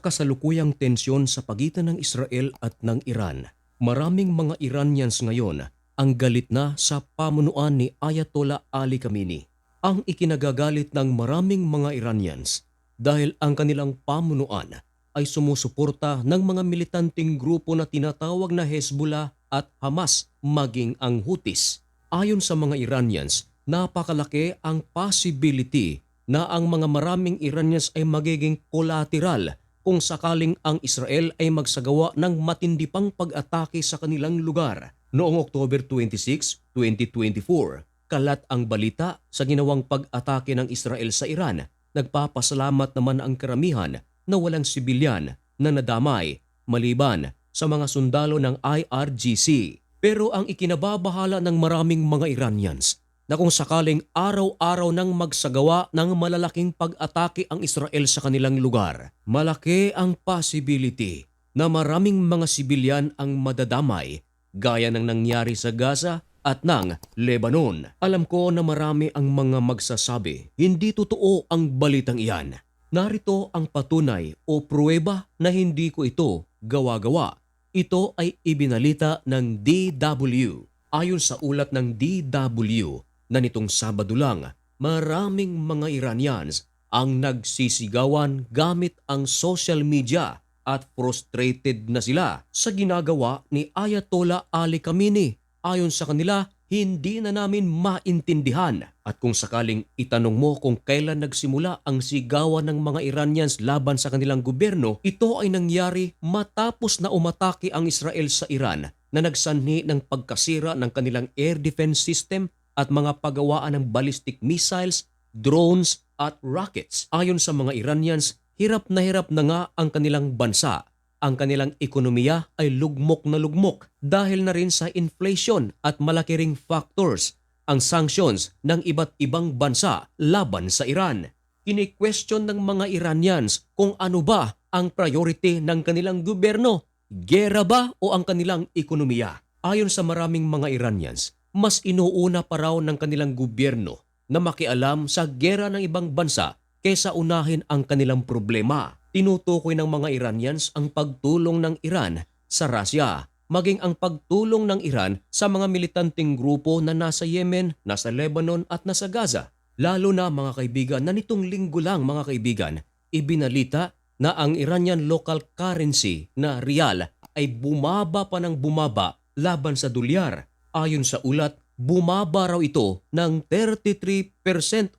kasalukuyang tensyon sa pagitan ng Israel at ng Iran. Maraming mga Iranians ngayon ang galit na sa pamunuan ni Ayatollah Ali Khamenei. Ang ikinagagalit ng maraming mga Iranians dahil ang kanilang pamunuan ay sumusuporta ng mga militanteng grupo na tinatawag na Hezbollah at Hamas maging ang Houthis. Ayon sa mga Iranians, napakalaki ang possibility na ang mga maraming Iranians ay magiging collateral kung sakaling ang Israel ay magsagawa ng matindi pang pag-atake sa kanilang lugar. Noong October 26, 2024, kalat ang balita sa ginawang pag-atake ng Israel sa Iran. Nagpapasalamat naman ang karamihan na walang sibilyan na nadamay maliban sa mga sundalo ng IRGC. Pero ang ikinababahala ng maraming mga Iranians na kung sakaling araw-araw nang magsagawa ng malalaking pag-atake ang Israel sa kanilang lugar, malaki ang possibility na maraming mga sibilyan ang madadamay gaya ng nangyari sa Gaza at ng Lebanon. Alam ko na marami ang mga magsasabi, hindi totoo ang balitang iyan. Narito ang patunay o pruweba na hindi ko ito gawa-gawa. Ito ay ibinalita ng DW. Ayon sa ulat ng DW na nitong Sabado lang, maraming mga Iranians ang nagsisigawan gamit ang social media at frustrated na sila sa ginagawa ni Ayatollah Ali Khamenei. Ayon sa kanila, hindi na namin maintindihan. At kung sakaling itanong mo kung kailan nagsimula ang sigawan ng mga Iranians laban sa kanilang gobyerno, ito ay nangyari matapos na umatake ang Israel sa Iran na nagsanhi ng pagkasira ng kanilang air defense system at mga pagawaan ng ballistic missiles, drones at rockets. Ayon sa mga Iranians, hirap na hirap na nga ang kanilang bansa ang kanilang ekonomiya ay lugmok na lugmok dahil na rin sa inflation at malaki ring factors ang sanctions ng iba't ibang bansa laban sa Iran. Kini-question ng mga Iranians kung ano ba ang priority ng kanilang gobyerno, gera ba o ang kanilang ekonomiya. Ayon sa maraming mga Iranians, mas inuuna pa raw ng kanilang gobyerno na makialam sa gera ng ibang bansa kaysa unahin ang kanilang problema tinutukoy ng mga Iranians ang pagtulong ng Iran sa Russia, maging ang pagtulong ng Iran sa mga militanteng grupo na nasa Yemen, nasa Lebanon at nasa Gaza. Lalo na mga kaibigan na nitong linggo lang mga kaibigan, ibinalita na ang Iranian local currency na rial ay bumaba pa ng bumaba laban sa dolyar. Ayon sa ulat, bumaba raw ito ng 33%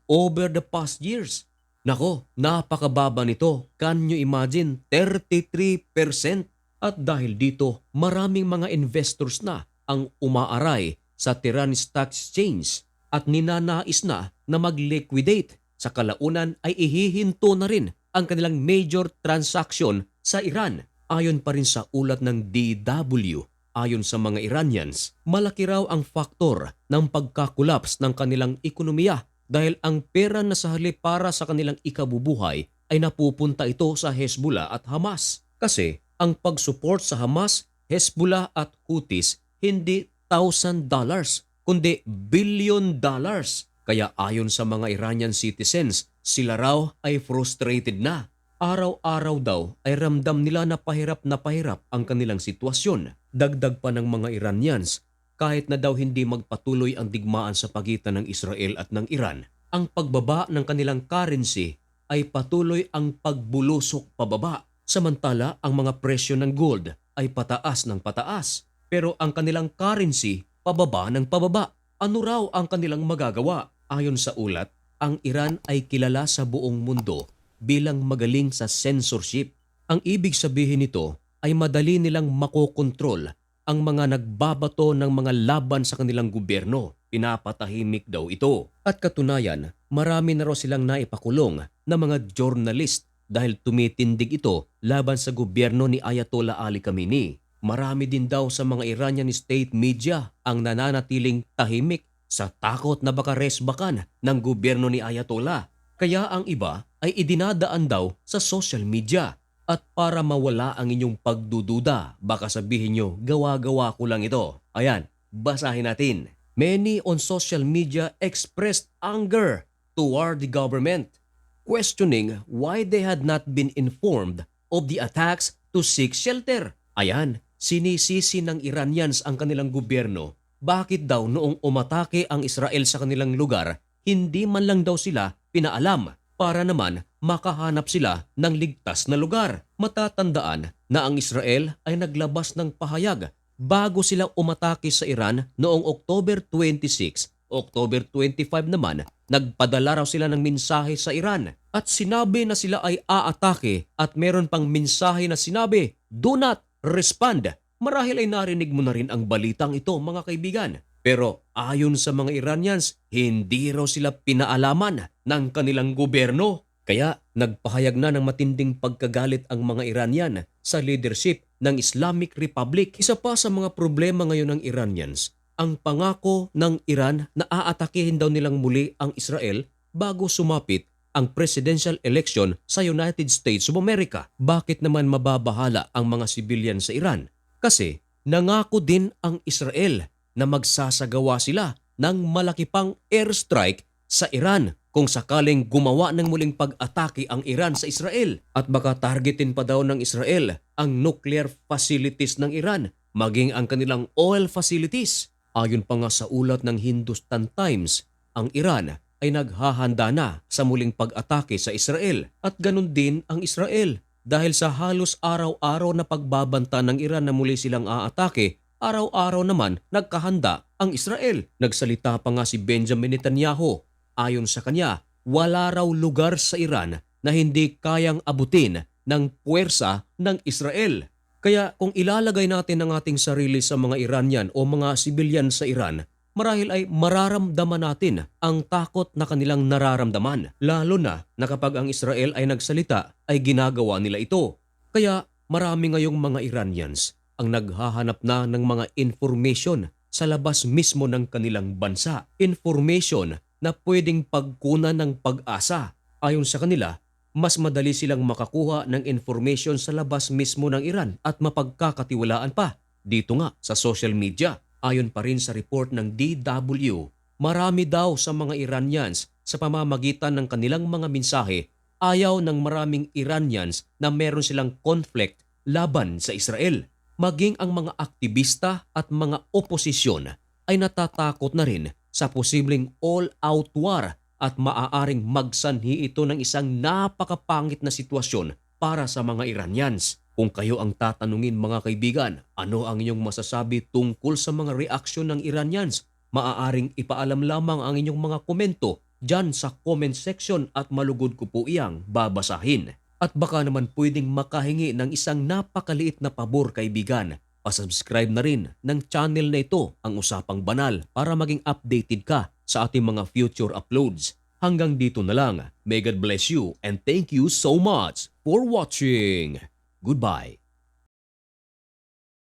over the past years. Nako, napakababa nito. Can you imagine? 33%. At dahil dito, maraming mga investors na ang umaaray sa Tehran Stock Exchange at ninanais na na mag-liquidate. Sa kalaunan ay ihihinto na rin ang kanilang major transaction sa Iran. Ayon pa rin sa ulat ng DW, ayon sa mga Iranians, malaki raw ang faktor ng pagkakulaps ng kanilang ekonomiya dahil ang pera na sa halip para sa kanilang ikabubuhay ay napupunta ito sa Hezbollah at Hamas. Kasi ang pag-support sa Hamas, Hezbollah at Houthis hindi thousand dollars kundi billion dollars. Kaya ayon sa mga Iranian citizens, sila raw ay frustrated na. Araw-araw daw ay ramdam nila na pahirap na pahirap ang kanilang sitwasyon. Dagdag pa ng mga Iranians kahit na daw hindi magpatuloy ang digmaan sa pagitan ng Israel at ng Iran, ang pagbaba ng kanilang currency ay patuloy ang pagbulusok pababa. Samantala, ang mga presyo ng gold ay pataas ng pataas. Pero ang kanilang currency, pababa ng pababa. Ano raw ang kanilang magagawa? Ayon sa ulat, ang Iran ay kilala sa buong mundo bilang magaling sa censorship. Ang ibig sabihin nito ay madali nilang makokontrol ang mga nagbabato ng mga laban sa kanilang gobyerno. Pinapatahimik daw ito. At katunayan, marami na raw silang naipakulong na mga journalist dahil tumitindig ito laban sa gobyerno ni Ayatollah Ali Khamenei. Marami din daw sa mga Iranian state media ang nananatiling tahimik sa takot na baka resbakan ng gobyerno ni Ayatollah. Kaya ang iba ay idinadaan daw sa social media at para mawala ang inyong pagdududa, baka sabihin nyo, gawa-gawa ko lang ito. Ayan, basahin natin. Many on social media expressed anger toward the government, questioning why they had not been informed of the attacks to seek shelter. Ayan, sinisisi ng Iranians ang kanilang gobyerno. Bakit daw noong umatake ang Israel sa kanilang lugar, hindi man lang daw sila pinaalam para naman makahanap sila ng ligtas na lugar. Matatandaan na ang Israel ay naglabas ng pahayag bago sila umatake sa Iran noong October 26. October 25 naman, nagpadala raw sila ng mensahe sa Iran at sinabi na sila ay aatake at meron pang mensahe na sinabi, Do not respond. Marahil ay narinig mo na rin ang balitang ito mga kaibigan. Pero ayon sa mga Iranians, hindi raw sila pinaalaman ng kanilang gobyerno. Kaya nagpahayag na ng matinding pagkagalit ang mga Iranian sa leadership ng Islamic Republic. Isa pa sa mga problema ngayon ng Iranians, ang pangako ng Iran na aatakihin daw nilang muli ang Israel bago sumapit ang presidential election sa United States of America. Bakit naman mababahala ang mga civilian sa Iran? Kasi nangako din ang Israel na magsasagawa sila ng malaki pang airstrike sa Iran kung sakaling gumawa ng muling pag-atake ang Iran sa Israel. At baka targetin pa daw ng Israel ang nuclear facilities ng Iran maging ang kanilang oil facilities. Ayon pa nga sa ulat ng Hindustan Times, ang Iran ay naghahanda na sa muling pag-atake sa Israel. At ganun din ang Israel. Dahil sa halos araw-araw na pagbabanta ng Iran na muli silang aatake, araw-araw naman nagkahanda ang Israel. Nagsalita pa nga si Benjamin Netanyahu. Ayon sa kanya, wala raw lugar sa Iran na hindi kayang abutin ng puwersa ng Israel. Kaya kung ilalagay natin ang ating sarili sa mga Iranian o mga sibilyan sa Iran, marahil ay mararamdaman natin ang takot na kanilang nararamdaman. Lalo na na kapag ang Israel ay nagsalita ay ginagawa nila ito. Kaya marami ngayong mga Iranians ang naghahanap na ng mga information sa labas mismo ng kanilang bansa. Information na pwedeng pagkunan ng pag-asa. Ayon sa kanila, mas madali silang makakuha ng information sa labas mismo ng Iran at mapagkakatiwalaan pa dito nga sa social media. Ayon pa rin sa report ng DW, marami daw sa mga Iranians sa pamamagitan ng kanilang mga mensahe ayaw ng maraming Iranians na meron silang conflict laban sa Israel. Maging ang mga aktivista at mga oposisyon ay natatakot na rin sa posibleng all-out war at maaaring magsanhi ito ng isang napakapangit na sitwasyon para sa mga Iranians. Kung kayo ang tatanungin mga kaibigan, ano ang inyong masasabi tungkol sa mga reaksyon ng Iranians? Maaaring ipaalam lamang ang inyong mga komento dyan sa comment section at malugod ko po iyang babasahin. At baka naman pwedeng makahingi ng isang napakaliit na pabor kaibigan. Pasubscribe na rin ng channel na ito ang Usapang Banal para maging updated ka sa ating mga future uploads. Hanggang dito na lang. May God bless you and thank you so much for watching. Goodbye.